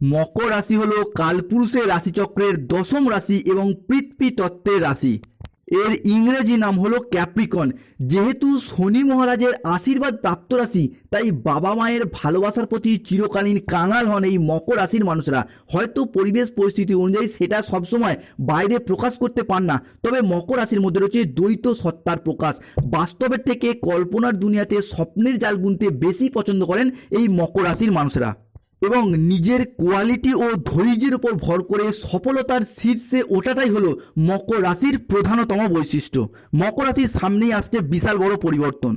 মকর রাশি হল কালপুরুষের রাশিচক্রের দশম রাশি এবং পৃথ্বী তত্ত্বের রাশি। এর ইংরেজি নাম হলো ক্যাপ্রিকন। যেহেতু শনি মহারাজের আশীর্বাদ প্রাপ্ত রাশি, তাই বাবা মায়ের ভালোবাসার প্রতি চিরকালীন কাঙাল হন এই মকর রাশির মানুষরা। হয়তো পরিবেশ পরিস্থিতি অনুযায়ী সেটা সবসময় বাইরে প্রকাশ করতে পান না। তবে মকর রাশির মধ্যে রয়েছে দ্বৈত সত্তার প্রকাশ। বাস্তবের থেকে কল্পনার দুনিয়াতে স্বপ্নের জাল বুনতে বেশি পছন্দ করেন এই মকর রাশির মানুষরা। এবং নিজের কোয়ালিটি ও ধৈর্যের উপর ভর করে সফলতার শীর্ষে ওঠাটাই হলো মকর রাশির প্রধানতম বৈশিষ্ট্য। মকর রাশির সামনেই আসছে বিশাল বড় পরিবর্তন।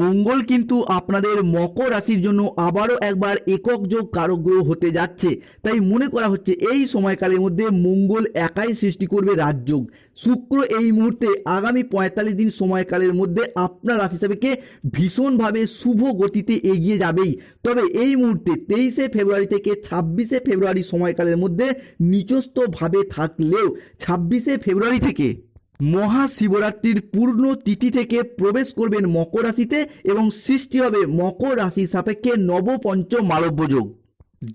মঙ্গল কিন্তু আপনাদের মকর রাশির জন্য আবারও একবার একক যোগ কারক গ্রহ হতে যাচ্ছে। তাই মনে করা হচ্ছে এই সময়কালের মধ্যে মঙ্গল একাই সৃষ্টি করবে রাজযোগ। শুক্র এই মুহূর্তে আগামী পঁয়তাল্লিশ দিন সময়কালের মধ্যে আপনার রাশি হিসাবেকে ভীষণভাবে শুভ গতিতে এগিয়ে যাবেই। তবে এই মুহূর্তে তেইশে ফেব্রুয়ারি থেকে ছাব্বিশে ফেব্রুয়ারি সময়কালের মধ্যে নিচস্থভাবে থাকলেও ছাব্বিশে ফেব্রুয়ারি থেকে মহাশিবরাত্রির পূর্ণ তিথি থেকে প্রবেশ করবেন মকর রাশিতে এবং সৃষ্টি হবে মকর রাশি সাপেক্ষে নবপঞ্চ মালব্য যোগ,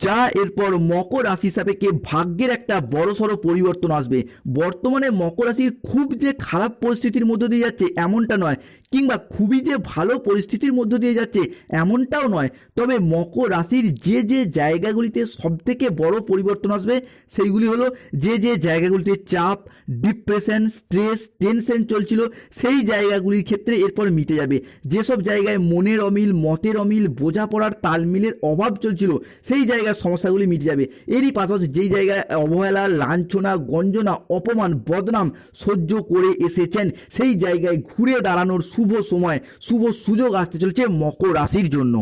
যা এরপর মকর রাশি সাপেক্ষে ভাগ্যের একটা বড়সড় পরিবর্তন আসবে। বর্তমানে মকর রাশির খুব যে খারাপ পরিস্থিতির মধ্য দিয়ে যাচ্ছে এমনটা নয় কিংবা খুবই যে ভালো পরিস্থিতির মধ্য দিয়ে যাচ্ছে, এমনটাও নয়। তবে মকর রাশির যে যে জায়গাগুলিতে সবথেকে বড় পরিবর্তন আসবে, সেইগুলি হলো যে যে জায়গাগুলিতে চাপ, ডিপ্রেশন, স্ট্রেস, টেনশন চলছিল, সেই জায়গাগুলির ক্ষেত্রে এরপর মিটে যাবে। যেসব জায়গায় মনের অমিল, মতের অমিল, বোঝাপড়ার তালমিলের অভাব চলছিল, সেই জায়গার সমস্যাগুলি মিটে যাবে। এরই পাশাপাশি যেই জায়গায় অবহেলা, লাঞ্ছনা, গঞ্জনা, অপমান, বদনাম সহ্য করে এসেছেন, সেই জায়গায় ঘুরে দাঁড়ানোর শুভ সময়, শুভ সুযোগ আসতে চলেছে মকর রাশির জন্য।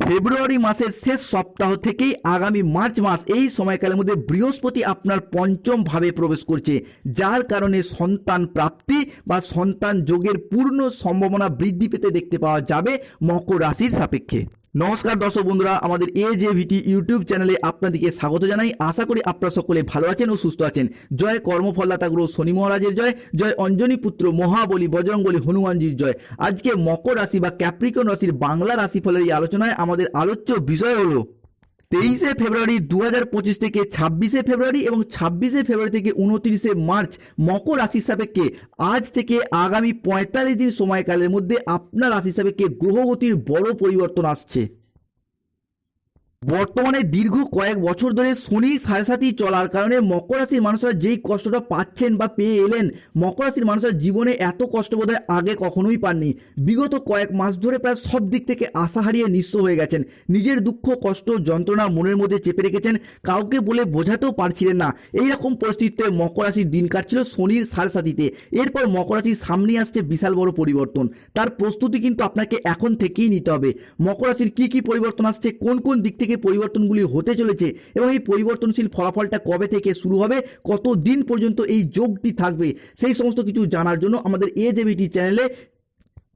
ফেব্রুয়ারি মাসের শেষ সপ্তাহ থেকেই আগামী মার্চ মাস এই সময়কালের মধ্যে বৃহস্পতি আপনার পঞ্চম ভাবে প্রবেশ করছে, যার কারণে সন্তান প্রাপ্তি বা সন্তান যোগের পূর্ণ সম্ভাবনা বৃদ্ধি পেতে দেখতে পাওয়া যাবে মকর রাশির সাপেক্ষে। নমস্কার দর্শক বন্ধুরা, আমাদের এ জে ভিটি ইউটিউব চ্যানেলে আপনাদেরকে স্বাগত জানাই। আশা করি আপনারা সকলে ভালো আছেন ও সুস্থ আছেন। জয় কর্মফলদাতা গুরু শনি মহারাজের জয় জয় অঞ্জনী পুত্র মহাবলী বজরঙ্গলী হনুমানজির জয়। আজকে মকর রাশি বা ক্যাপ্রিকন রাশির বাংলা রাশিফলের এই আলোচনায় আমাদের আলোচ্য বিষয় হলো তেইশে ফেব্রুয়ারি দু হাজার পঁচিশ থেকে ছাব্বিশে ফেব্রুয়ারি এবং ছাব্বিশে ফেব্রুয়ারি থেকে উনত্রিশে মার্চ মকর রাশির সাপেক্ষে আজ থেকে আগামী পঁয়তাল্লিশ দিন সময়কালের মধ্যে আপনার রাশি সাপেক্ষে গ্রহগতির বড় পরিবর্তন আসছে। বর্তমানে দীর্ঘ কয়েক বছর ধরে শনি সাড়ে চলার কারণে মকর রাশির মানুষরা যেই কষ্টটা পাচ্ছেন বা পেয়ে এলেন, মকর রাশির মানুষরা জীবনে এত কষ্ট বোধহয় আগে কখনোই পাননি। বিগত কয়েক মাস ধরে প্রায় সব দিক থেকে আশা হারিয়ে নিঃস্ব হয়ে গেছেন। নিজের দুঃখ, কষ্ট, যন্ত্রণা মনের মধ্যে চেপে রেখেছেন, কাউকে বলে বোঝাতেও পারছিলেন না। এই রকম পরিস্থিতিতে মকর রাশির দিন কাটছিল শনির সাড়ে এরপর মকর রাশির সামনে আসছে বিশাল বড় পরিবর্তন। তার প্রস্তুতি কিন্তু আপনাকে এখন থেকেই নিতে হবে। মকর রাশির কী কী পরিবর্তন আসছে, কোন কোন দিক থেকে পরিবর্তনগুলি হতে চলেছে এবং এই পরিবর্তনশীল ফলাফলটা কবে থেকে শুরু হবে কত দিন পর্যন্ত এই যোগটি থাকবে, সেই সমস্ত কিছু জানার জন্য আমাদের এ চ্যানেলে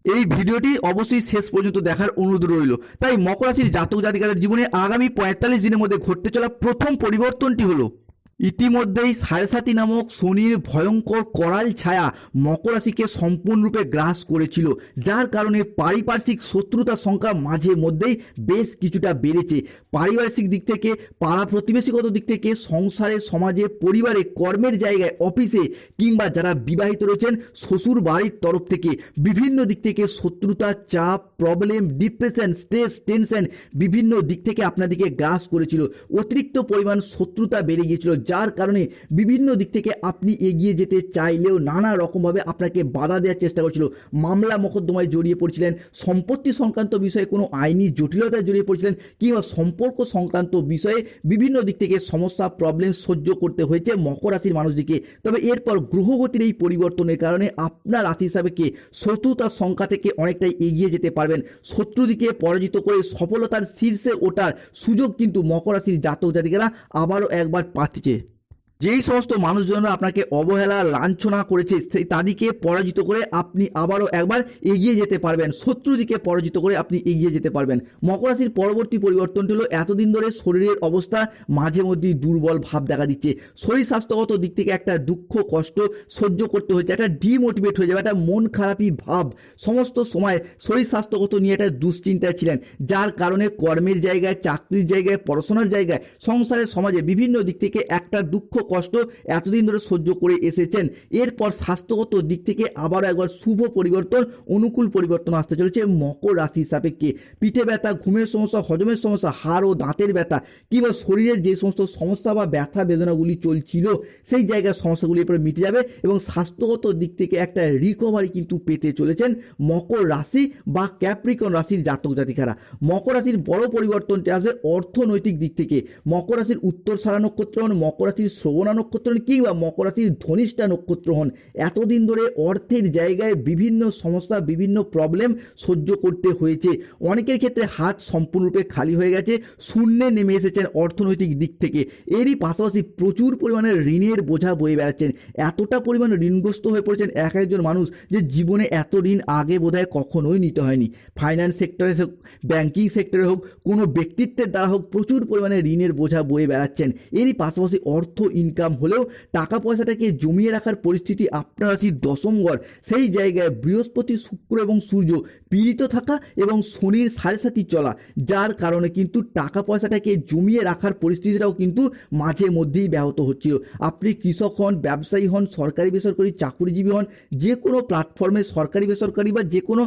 এই ভিডিওটি অবশ্যই শেষ পর্যন্ত দেখার অনুরোধ রইল। তাই মকর রাশির জাতক জাতিকাদের জীবনে আগামী পঁয়তাল্লিশ দিনের মধ্যে ঘটতে চলা প্রথম পরিবর্তনটি হলো ইতিমধ্যেই সাড়ে সাতি নামক শনির ভয়ঙ্কর করাল ছায়া মকর রাশিকে সম্পূর্ণরূপে গ্রাস করেছিল, যার কারণে পারিপার্শ্বিক শত্রুতার সংখ্যা মাঝে মধ্যেই বেশ কিছুটা বেড়েছে। পারিপার্শ্বিক দিক থেকে পাড়া প্রতিবেশীগত দিক থেকে, সংসারে, সমাজে, পরিবারে, কর্মের জায়গায়, অফিসে কিংবা যারা বিবাহিত রয়েছেন শ্বশুর বাড়ির তরফ থেকে বিভিন্ন দিক থেকে শত্রুতা, চাপ, প্রবলেম, ডিপ্রেশন, স্ট্রেস, টেনশন বিভিন্ন দিক থেকে আপনাদেরকে গ্রাস করেছিল। অতিরিক্ত পরিমাণ শত্রুতা বেড়ে গিয়েছিল যার কারণে বিভিন্ন দিক থেকে আপনি এগিয়ে যেতে চাইলেও নানা রকমভাবে আপনাকে বাধা দেওয়ার চেষ্টা করছিল। মামলা মোকদ্দমায় জড়িয়ে পড়ছিলেন, সম্পত্তি সংক্রান্ত বিষয়ে কোনো আইনি জটিলতায় জড়িয়ে পড়ছিলেন কিংবা সম্পর্ক সংক্রান্ত বিষয়ে বিভিন্ন দিক থেকে সমস্যা প্রবলেম সহ্য করতে হয়েছে মকর রাশির মানুষদিকে। তবে এরপর গ্রহগতির এই পরিবর্তনের কারণে আপনার রাশি হিসাবে কে শত্রুতার সংখ্যা থেকে অনেকটাই এগিয়ে যেতে পারবেন। শত্রুদিকে পরাজিত করে সফলতার শীর্ষে ওঠার সুযোগ কিন্তু মকর রাশির জাতক জাতিকেরা আবারও একবার পাচ্ছে। যেই সমস্ত মানুষজনরা আপনাকে অবহেলা, লাঞ্ছনা করেছে তাদেরকে পরাজিত করে আপনি আবারও একবার এগিয়ে যেতে পারবেন। শত্রুদিকে পরাজিত করে আপনি এগিয়ে যেতে পারবেন। মকর রাশির পরবর্তী পরিবর্তনটি হলো এতদিন ধরে শরীরের অবস্থা মাঝে মধ্যেই দুর্বল ভাব দেখা দিচ্ছে। শরীর স্বাস্থ্যগত দিক থেকে একটা দুঃখ, কষ্ট সহ্য করতে হচ্ছে, একটা ডিমোটিভেট হয়ে যাবে, একটা মন খারাপই ভাব। সমস্ত সময় শরীর স্বাস্থ্যগত নিয়ে একটা দুশ্চিন্তায় ছিলেন, যার কারণে কর্মের জায়গায়, চাকরির জায়গায়, পড়াশোনার জায়গায়, সংসারের সমাজে বিভিন্ন দিক থেকে একটা দুঃখ কষ্ট এতদিন ধরে সহ্য করে এসেছেন। এরপর স্বাস্থ্যগত দিক থেকে আবারও একবার শুভ পরিবর্তন, অনুকূল পরিবর্তন আসতে চলেছে মকর রাশি সাপেক্ষে। পিঠে ব্যথা, ঘুমের সমস্যা, হজমের সমস্যা, হাড় ও দাঁতের ব্যথা কিংবা শরীরের যে সমস্ত সমস্যা বা ব্যথা বেদনাগুলি চলছিল, সেই জায়গার সমস্যাগুলি এরপরে মিটে যাবে এবং স্বাস্থ্যগত দিক থেকে একটা রিকভারি কিন্তু পেতে চলেছেন মকর রাশি বা ক্যাপ্রিকন রাশির জাতক জাতিকারা। মকর রাশির বড় পরিবর্তনটি আসবে অর্থনৈতিক দিক থেকে। মকর রাশির উত্তর সারা নক্ষত্র মকর রাশির শ্রবণা নক্ষত্র হন কিংবা মকর রাশির ধনিষ্ঠা নক্ষত্র হন, এতদিন ধরে অর্থের জায়গায় বিভিন্ন সমস্যা, বিভিন্ন প্রবলেম সহ্য করতে হয়েছে। অনেকের ক্ষেত্রে হাত সম্পূর্ণরূপে খালি হয়ে গেছে, শূন্যে নেমে এসেছেন অর্থনৈতিক দিক থেকে। এরই পাশাপাশি প্রচুর পরিমাণে ঋণের বোঝা বয়ে বেড়াচ্ছেন। এতটা পরিমাণে ঋণগ্রস্ত হয়ে পড়েছেন এক একজন মানুষ যে জীবনে এত ঋণ আগে বোধহয় কখনোই নিতে হয়নি। ফাইন্যান্স সেক্টরে হোক ব্যাঙ্কিং সেক্টরে হোক, কোনো ব্যক্তিত্বের দ্বারা হোক প্রচুর পরিমাণে ঋণের বোঝা বয়ে বেড়াচ্ছেন। এরই পাশাপাশি অর্থ ইনকাম হলেও টাকা পয়সাটাকে জমিয়ে রাখার পরিস্থিতি আপনার রাশির দশম ঘর সেই জায়গায় বৃহস্পতি, শুক্র এবং সূর্য পীড়িত থাকা এবং শনির সাড়ে সাথী চলা, যার কারণে কিন্তু টাকা পয়সাটাকে জমিয়ে রাখার পরিস্থিতিটাও কিন্তু মাঝে মধ্যেই ব্যাহত হচ্ছিল। আপনি কৃষক হন, ব্যবসায়ী হন, সরকারি বেসরকারি চাকরিজীবী হন, যে কোনো প্ল্যাটফর্মে সরকারি বেসরকারি বা যে কোনো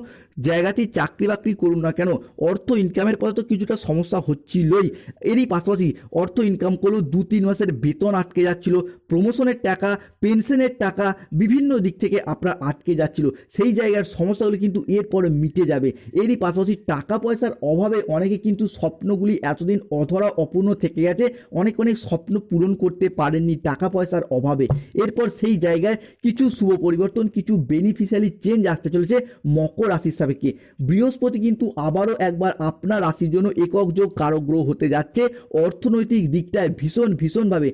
জায়গাতেই চাকরি বাকরি করুন না কেন, অর্থ ইনকামের পথে তো কিছুটা সমস্যা হচ্ছিলই। এরই পাশাপাশি অর্থ ইনকাম করলেও দু তিন মাসের বেতন আটকে যাচ্ছিল প্রমোশনের টাকা পেনশনের টাকা, বিভিন্ন দিক থেকে আপনার আটকে যাচ্ছিল। সেই জায়গার সমস্যাগুলি কিন্তু এরপরে মিটে যাবে। এরই পাশাপাশি টাকা পয়সার অভাবে অনেকে কিন্তু স্বপ্নগুলি এতদিন অধরা অপূর্ণ থেকে গেছে, অনেক অনেক স্বপ্ন পূরণ করতে পারেননি টাকা পয়সার অভাবে। এরপর সেই জায়গায় কিছু শুভ পরিবর্তন, কিছু বেনিফিশিয়ালি চেঞ্জ আসতে চলেছে মকর রাশির সাপেক্ষে। বৃহস্পতি কিন্তু আবারও একবার আপনার রাশির জন্য একক যোগ কারগ্রহ হতে যাচ্ছে। অর্থনৈতিক দিকটায় ভীষণ, ভীষণভাবে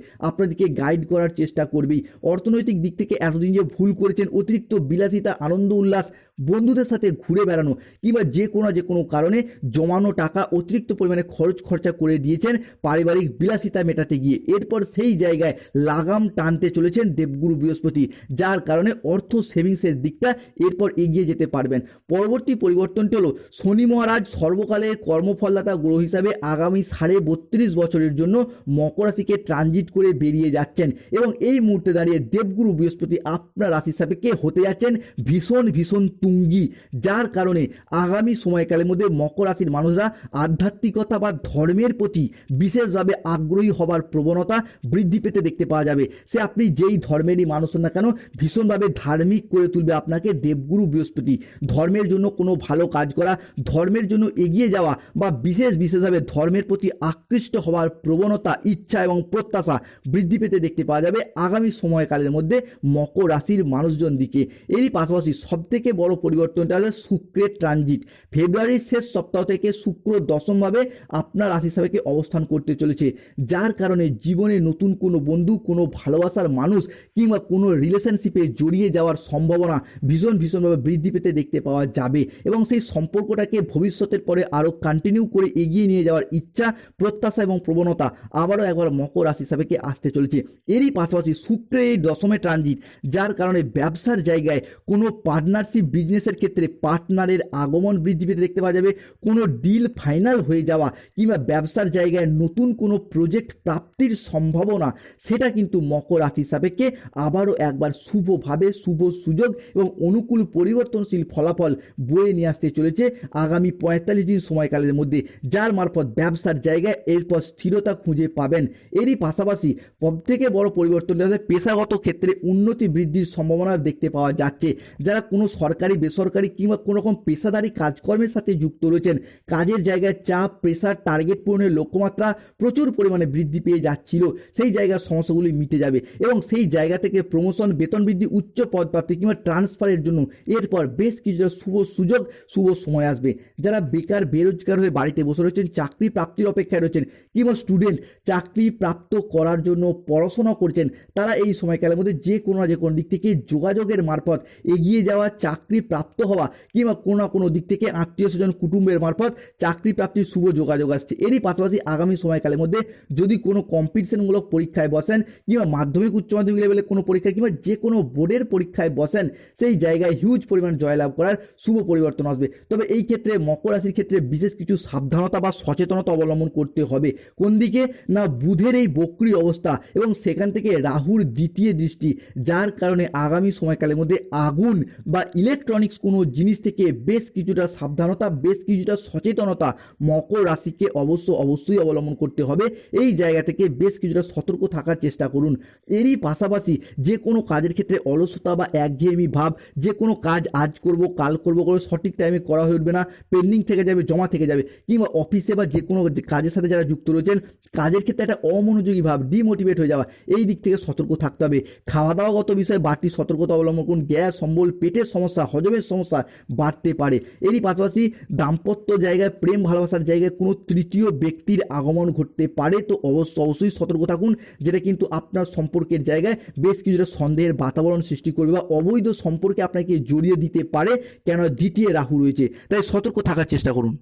আপনাদেরকে গাইড করার চেষ্টা করবেই। অর্থনৈতিক দিক থেকে এতদিন যে ভুল করেছেন অতিরিক্ত বিলাসিতা, আনন্দ, উল্লাস বন্ধুদের সাথে ঘুরে বেড়ানো কিংবা যে কোনো যে কোনো কারণে জমানো টাকা অতিরিক্ত পরিমাণে খরচ খরচা করে দিয়েছেন পারিবারিক বিলাসিতা মেটাতে গিয়ে। এরপর সেই জায়গায় লাগাম টানতে চলেছেন দেবগুরু বৃহস্পতি, যার কারণে অর্থ সেভিংসের দিকটা এরপর এগিয়ে যেতে পারবেন। পরবর্তী পরিবর্তনটি হলো, শনি মহারাজ সর্বকালের কর্মফলদাতা গ্রহ হিসাবে আগামী সাড়ে বত্রিশ বছরের জন্য মকর রাশিকে ট্রানজিট করে বেরিয়ে যাচ্ছেন এবং এই মুহূর্তে দাঁড়িয়ে দেবগুরু বৃহস্পতি আপনার রাশি সাপেক্ষে হতে যাচ্ছেন ভীষণ ভীষণ তুঙ্গি, যার কারণে আগামী সময়কালের মধ্যে মকর রাশির মানুষরা আধ্যাত্মিকতা বা ধর্মের প্রতি বিশেষভাবে আগ্রহী হবার প্রবণতা বৃদ্ধি পেতে দেখতে পাওয়া যাবে। সে আপনি যেই ধর্মেরই মানুষ না কেন, ভীষণভাবে ধার্মিক করে তুলবে আপনাকে দেবগুরু বৃহস্পতি। ধর্মের জন্য কোনো ভালো কাজ করা, ধর্মের জন্য এগিয়ে যাওয়া বা বিশেষ বিশেষভাবে ধর্মের প্রতি আকৃষ্ট হওয়ার প্রবণতা, ইচ্ছা এবং প্রত্যাশা বৃদ্ধি পেতে দেখতে পাওয়া যাবে আগামী সময়কালের মধ্যে মকর রাশির মানুষজন দিকে এরই পাশাপাশি সবথেকে বড় পরিবর্তনটা হবে শুক্রের ট্রানজিট ফেব্রুয়ারির শেষ সপ্তাহ থেকে শুক্র দশমভাবে আপনার রাশি সাপেক্ষে অবস্থান করতে চলেছে। যার কারণে জীবনে নতুন কোনো বন্ধু, কোনো ভালোবাসার মানুষ কিংবা কোনো রিলেশনশিপে জড়িয়ে যাওয়ার সম্ভাবনা ভীষণ ভীষণভাবে বৃদ্ধি পেতে দেখতে পাওয়া যাবে এবং সেই সম্পর্কটাকে ভবিষ্যতের পরে আরও কন্টিনিউ করে এগিয়ে নিয়ে যাওয়ার ইচ্ছা, প্রত্যাশা এবং প্রবণতা আবারও একবার মকর রাশি সাপেক্ষে আসতে চলেছে। এরই পাশাপাশি শুক্রের দশমে ট্রানজিট যার কারণে ব্যবসার জায়গায় কোনো পার্টনারশিপ বিজনেসের ক্ষেত্রে পার্টনারের আগমন বৃদ্ধি পেতে দেখতে পাওয়া যাবে। কোনো ডিল ফাইনাল হয়ে যাওয়া কিংবা ব্যবসার জায়গায় নতুন কোনো প্রজেক্ট প্রাপ্তির সম্ভাবনা, সেটা কিন্তু মকর রাশি সাপেক্ষে আবারও একবার শুভভাবে শুভ সুযোগ এবং অনুকূল পরিবর্তনশীল ফলাফল বয়ে নিয়ে আসতে চলেছে আগামী পঁয়তাল্লিশ দিন সময়কালের মধ্যে, যার মারফত ব্যবসার জায়গায় এরপর স্থিরতা খুঁজে পাবেন। এরই পাশাপাশি সবথেকে বড় পরিবর্তনটা হচ্ছে পেশাগত ক্ষেত্রে উন্নতি বৃদ্ধির সম্ভাবনা দেখতে পাওয়া যাচ্ছে। যারা কোনো সরকারি বেসরকারি কিংবা কোনো রকম পেশাদারি কাজকর্মের সাথে যুক্ত রয়েছেন। কাজের জায়গায় চাপ প্রেশার টার্গেট পূরণের লক্ষ্যমাত্রা প্রচুর পরিমাণে বৃদ্ধি পেয়ে যাচ্ছিল। সেই জায়গার সমস্যাগুলি মিটে যাবে এবং সেই জায়গা থেকে প্রমোশন বেতন বৃদ্ধি, উচ্চ পদপ্রাপ্তি কিংবা ট্রান্সফারের জন্য এরপর বেশ কিছুটা শুভ সুযোগ, শুভ সময় আসবে। যারা বেকার, বেরোজগার হয়ে বাড়িতে বসে রয়েছেন, চাকরি প্রাপ্তির অপেক্ষায় রয়েছেন কিংবা স্টুডেন্ট চাকরি প্রাপ্ত করার জন্য পড়াশোনা করছেন, তারা এই সময়কালের মধ্যে যে কোনো না যে কোনো দিক থেকে যোগাযোগের মারফত এগিয়ে যাওয়া, চাকরি প্রাপ্ত হওয়া কিংবা কোনো না কোনো দিক থেকে আত্মীয় স্বজন কুটুম্বের মারফত চাকরি প্রাপ্তির শুভ যোগাযোগ আসছে। এরই পাশাপাশি আগামী সময়কালের মধ্যে যদি কোনো কম্পিটিশনমূলক পরীক্ষায় বসেন কিংবা মাধ্যমিক, উচ্চ মাধ্যমিক লেভেলে কোনো পরীক্ষা কিংবা যে কোনো বোর্ডের পরীক্ষায় বসেন, সেই জায়গায় হিউজ পরিমাণ জয়লাভ করার শুভ পরিবর্তন আসবে। তবে এই ক্ষেত্রে মকর রাশির ক্ষেত্রে বিশেষ কিছু সাবধানতা বা সচেতনতা অবলম্বন করতে হবে। কোন দিকে? না, বুধের এই বক্রি অবস্থা এবং সেখান থেকে রাহুর দ্বিতীয় দৃষ্টি, যার কারণে আগামী সময়কালের মধ্যে আগুন বা ইলেকট্রনিক্স কোনো জিনিস থেকে বেশ কিছুটা সাবধানতা, বেশ কিছুটা সচেতনতা মকর রাশিকে অবশ্য অবশ্যই অবলম্বন করতে হবে। এই জায়গা থেকে বেশ কিছুটা সতর্ক থাকার চেষ্টা করুন। এরই পাশাপাশি যে কোনো কাজের ক্ষেত্রে অলসতা বা একঘেয়েমি ভাব, যে কোনো কাজ আজ করব, কাল করব করে সঠিক টাইমে করা হয়ে উঠবে না পেন্ডিং থেকে যাবে, জমা থেকে যাবে কিংবা অফিসে বা যে কোনো কাজের সাথে যারা যুক্ত রয়েছেন, কাজের ক্ষেত্রে একটা অমনোযোগী ভাব ডিমোটিভেট হয়ে যাওয়া, এই দিক থেকে সতর্ক থাকতে হবে। খাওয়া দাওয়াগত বিষয়ে বাড়তি সতর্কতা অবলম্বন করুন। গ্যাস সম্বল পেটের সমস্যা হজমের সমস্যা বাড়তে পারে। এরই পাশাপাশি দাম্পত্য জায়গায় প্রেম ভালোবাসার জায়গায় কোনো তৃতীয় ব্যক্তির আগমন ঘটতে পারে। তো অবশ্য অবশ্যই সতর্ক থাকুন, যেটা কিন্তু আপনার সম্পর্কের জায়গায় বেশ কিছুটা সন্দেহের বাতাবরণ সৃষ্টি করবে বা অবৈধ সম্পর্কে আপনাকে জড়িয়ে দিতে পারে কেন দ্বিতীয় রাহু রয়েছে। তাই সতর্ক থাকার চেষ্টা করুন।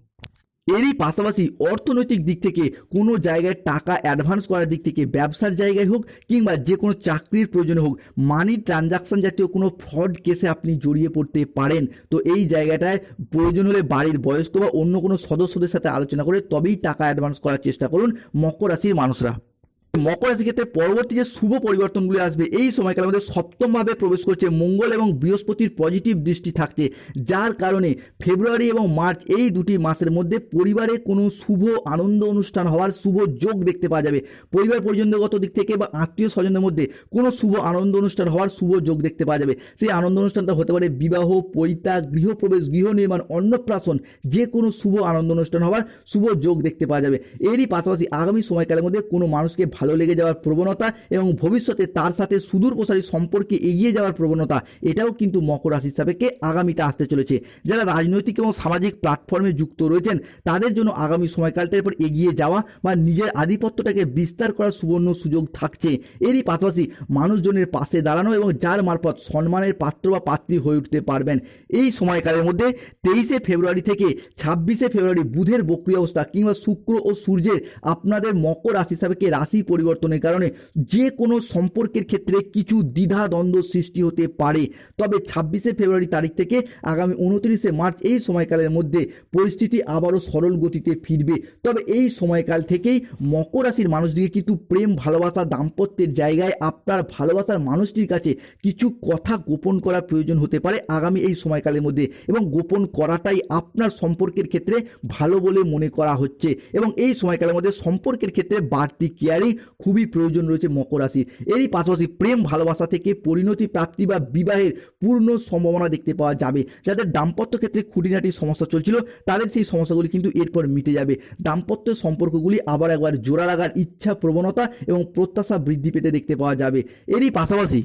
এরই পাশাপাশি অর্থনৈতিক দিক থেকে কোনো জায়গায় টাকা অ্যাডভান্স করার দিক থেকে ব্যবসার জায়গায় হোক কিংবা যে কোনো চাকরির প্রয়োজনে হোক মানি ট্রানজাকশান জাতীয় কোনো ফ্রড কেসে আপনি জড়িয়ে পড়তে পারেন। তো এই জায়গাটায় প্রয়োজন হলে বাড়ির বয়স্ক বা অন্য কোনো সদস্যদের সাথে আলোচনা করে তবেই টাকা অ্যাডভান্স করার চেষ্টা করুন মকর রাশির মানুষরা। মকর রাশির ক্ষেত্রে পরবর্তী যে শুভ পরিবর্তনগুলি আসবে, এই সময়কালের মধ্যে সপ্তমভাবে প্রবেশ করছে মঙ্গল এবং বৃহস্পতির পজিটিভ দৃষ্টি থাকছে। যার কারণে ফেব্রুয়ারি এবং মার্চ এই দুটি মাসের মধ্যে পরিবারে কোনো শুভ আনন্দ অনুষ্ঠান হওয়ার শুভ যোগ দেখতে পাওয়া যাবে। পরিবার পরিজনগত দিক থেকে বা আত্মীয় স্বজনের মধ্যে কোনো শুভ আনন্দ অনুষ্ঠান হওয়ার শুভ যোগ দেখতে পাওয়া যাবে। সেই আনন্দ অনুষ্ঠানটা হতে পারে বিবাহ, পৈতা, গৃহপ্রবেশ গৃহ নির্মাণ অন্নপ্রাশন, যে কোনো শুভ আনন্দ অনুষ্ঠান হওয়ার শুভ যোগ দেখতে পাওয়া যাবে। এরই পাশাপাশি আগামী সময়কালের মধ্যে কোনো মানুষকে ভালো লেগে যাওয়ার প্রবণতা এবং ভবিষ্যতে তার সাথে সুদূর প্রসারী সম্পর্কে এগিয়ে যাওয়ার প্রবণতা, এটাও কিন্তু মকর রাশির সাপেক্ষে আগামীতে আসতে চলেছে। যারা রাজনৈতিক এবং সামাজিক প্ল্যাটফর্মে যুক্ত রয়েছেন, তাদের জন্য আগামী সময়কালটার পর এগিয়ে যাওয়া বা নিজের আধিপত্যটাকে বিস্তার করার সুবর্ণ সুযোগ থাকছে। এরই পাশাপাশি মানুষজনের পাশে দাঁড়ানো এবং যার মারফত সম্মানের পাত্র বা পাত্রী হয়ে উঠতে পারবেন। এই সময়কালের মধ্যে তেইশে ফেব্রুয়ারি থেকে ছাব্বিশে ফেব্রুয়ারি বুধের বক্রি অবস্থা কিংবা শুক্র ও সূর্যের আপনাদের মকর রাশি সাপেক্ষে রাশি পরিবর্তনের কারণে যে কোনো সম্পর্কের ক্ষেত্রে কিছু দ্বিধা দ্বন্দ্ব সৃষ্টি হতে পারে। তবে ছাব্বিশে ফেব্রুয়ারি তারিখ থেকে আগামী উনত্রিশে মার্চ এই সময়কালের মধ্যে পরিস্থিতি আবারও সরল গতিতে ফিরবে। তবে এই সময়কাল থেকেই মকর রাশির মানুষটিকে কিন্তু প্রেম, ভালোবাসা, দাম্পত্যের জায়গায় আপনার ভালোবাসার মানুষটির কাছে কিছু কথা গোপন করা প্রয়োজন হতে পারে আগামী এই সময়কালের মধ্যে। এবং গোপন করাটাই আপনার সম্পর্কের ক্ষেত্রে ভালো বলে মনে করা হচ্ছে। এবং এই সময়কালের মধ্যে সম্পর্কের ক্ষেত্রে বাড়তি কেয়ারিং খুবই প্রয়োজন রয়েছে মকর রাশির। এরই পাশাপাশি প্রেম, ভালোবাসা থেকে পরিণতি, প্রাপ্তি বা বিবাহের পূর্ণ সম্ভাবনা দেখতে পাওয়া যাবে। যাদের দাম্পত্য ক্ষেত্রে খুঁটিনাটির সমস্যা চলছিল, তাদের সেই সমস্যাগুলি কিন্তু এরপর মিটে যাবে। দাম্পত্য সম্পর্কগুলি আবার একবার জোড়া লাগার ইচ্ছা প্রবণতা এবং প্রত্যাশা বৃদ্ধি পেতে দেখতে পাওয়া যাবে। এরই পাশাপাশি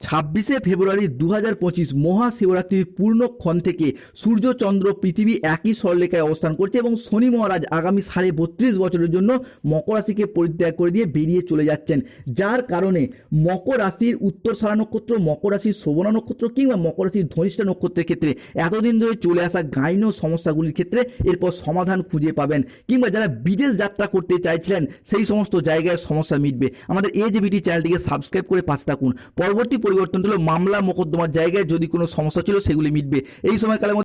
ছাব্বিশে ফেব্রুয়ারি দু হাজার পঁচিশ মহাশিবরাত্রির পূর্ণক্ষণ থেকে সূর্য, চন্দ্র, পৃথিবী একই সরলেখায় অবস্থান করছে এবং শনি মহারাজ আগামী সাড়ে বত্রিশ বছরের জন্য মকর রাশিকে পরিত্যাগ করে দিয়ে বেরিয়ে চলে যাচ্ছেন। যার কারণে মকর রাশির উত্তর সারা নক্ষত্র, মকর রাশির শোভনা নক্ষত্র কিংবা মকর রাশির ধনিষ্ঠা নক্ষত্রের ক্ষেত্রে এতদিন ধরে চলে আসা গাইন সমস্যাগুলির ক্ষেত্রে এরপর সমাধান খুঁজে পাবেন কিংবা যারা বিদেশ যাত্রা করতে চাইছিলেন সেই সমস্ত জায়গায় সমস্যা মিটবে। আমাদের এজেবিটি চ্যানেলটিকে সাবস্ক্রাইব করে পাশে থাকুন। পরবর্তী পরিবর্তন হলো মামলা মোকদ্দমার জায়গায় যদি কোনো সমস্যা ছিল সেগুলি মিটবে। এই সময়কালের